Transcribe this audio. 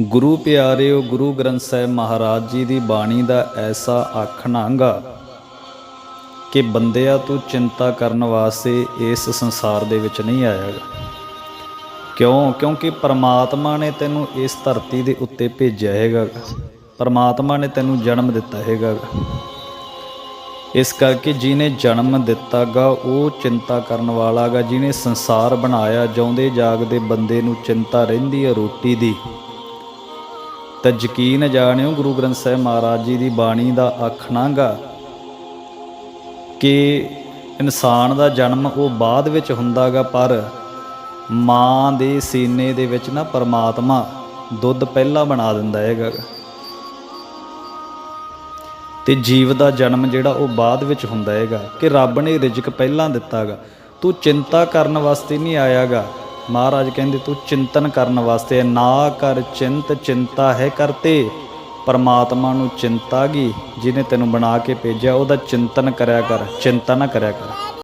ਗੁਰੂ ਪਿਆਰਿਓ, ਗੁਰੂ ਗ੍ਰੰਥ ਸਾਹਿਬ ਮਹਾਰਾਜ ਜੀ ਦੀ ਬਾਣੀ ਦਾ ਐਸਾ ਆਖਣਾਗਾ ਕਿ ਬੰਦਿਆ ਤੂੰ ਚਿੰਤਾ ਕਰਨ ਵਾਸਤੇ ਇਸ ਸੰਸਾਰ ਦੇ ਵਿੱਚ ਨਹੀਂ ਆਇਆ ਗਾ। ਕਿਉਂ ਕਿਉਂਕਿ ਪਰਮਾਤਮਾ ਨੇ ਤੈਨੂੰ ਇਸ ਧਰਤੀ ਦੇ ਉੱਤੇ ਭੇਜਿਆ ਹੈਗਾ ਗਾ। ਪਰਮਾਤਮਾ ਨੇ ਤੈਨੂੰ ਜਨਮ ਦਿੱਤਾ ਹੈਗਾ ਗਾ। ਇਸ ਕਰਕੇ ਜਿਹਨੇ ਜਨਮ ਦਿੱਤਾਗਾ ਉਹ ਚਿੰਤਾ ਕਰਨ ਵਾਲਾਗਾ ਜਿਹਨੇ ਸੰਸਾਰ ਬਣਾਇਆ, ਜਿਉਂਦੇ ਜਾਗਦੇ ਬੰਦੇ ਨੂੰ ਚਿੰਤਾ ਰਹਿੰਦੀ ਹੈ ਰੋਟੀ ਦੀ ਤਾਂ ਯਕੀਨ ਜਾਣਿਓ ਗੁਰੂ ਗ੍ਰੰਥ ਸਾਹਿਬ ਮਹਾਰਾਜ ਜੀ ਦੀ ਬਾਣੀ ਦਾ ਆਖਣਾਗਾ ਕਿ ਇਨਸਾਨ ਦਾ ਜਨਮ ਉਹ ਬਾਅਦ ਵਿੱਚ ਹੁੰਦਾਗਾ, ਪਰ ਮਾਂ ਦੇ ਸੀਨੇ ਦੇ ਵਿੱਚ ਨਾ ਪਰਮਾਤਮਾ ਦੁੱਧ ਪਹਿਲਾਂ ਬਣਾ ਦਿੰਦਾ ਹੈਗਾ ਗਾ। ਤੇ ਜੀਵ ਦਾ ਜਨਮ ਜਿਹੜਾ ਉਹ ਬਾਅਦ ਵਿੱਚ ਹੁੰਦਾ ਹੈਗਾ ਕਿ ਰੱਬ ਨੇ ਰਿਜ਼ਕ ਪਹਿਲਾਂ ਦਿੱਤਾਗਾ ਤੂੰ ਚਿੰਤਾ ਕਰਨ ਵਾਸਤੇ ਨਹੀਂ ਆਇਆਗਾ ਮਹਾਰਾਜ ਕਹਿੰਦੇ, ਤੂੰ ਚਿੰਤਨ ਕਰਨ ਵਾਸਤੇ ਨਾ ਕਰ, ਚਿੰਤ ਚਿੰਤਾ ਹੈ ਕਰਤੇ ਪਰਮਾਤਮਾ ਨੂੰ ਚਿੰਤਾ ਗੀ, ਜਿਹਨੇ ਤੈਨੂੰ ਬਣਾ ਕੇ ਭੇਜਿਆ, ਉਹਦਾ ਚਿੰਤਨ ਕਰਿਆ ਕਰ, ਚਿੰਤਾ ਨਾ ਕਰਿਆ ਕਰ।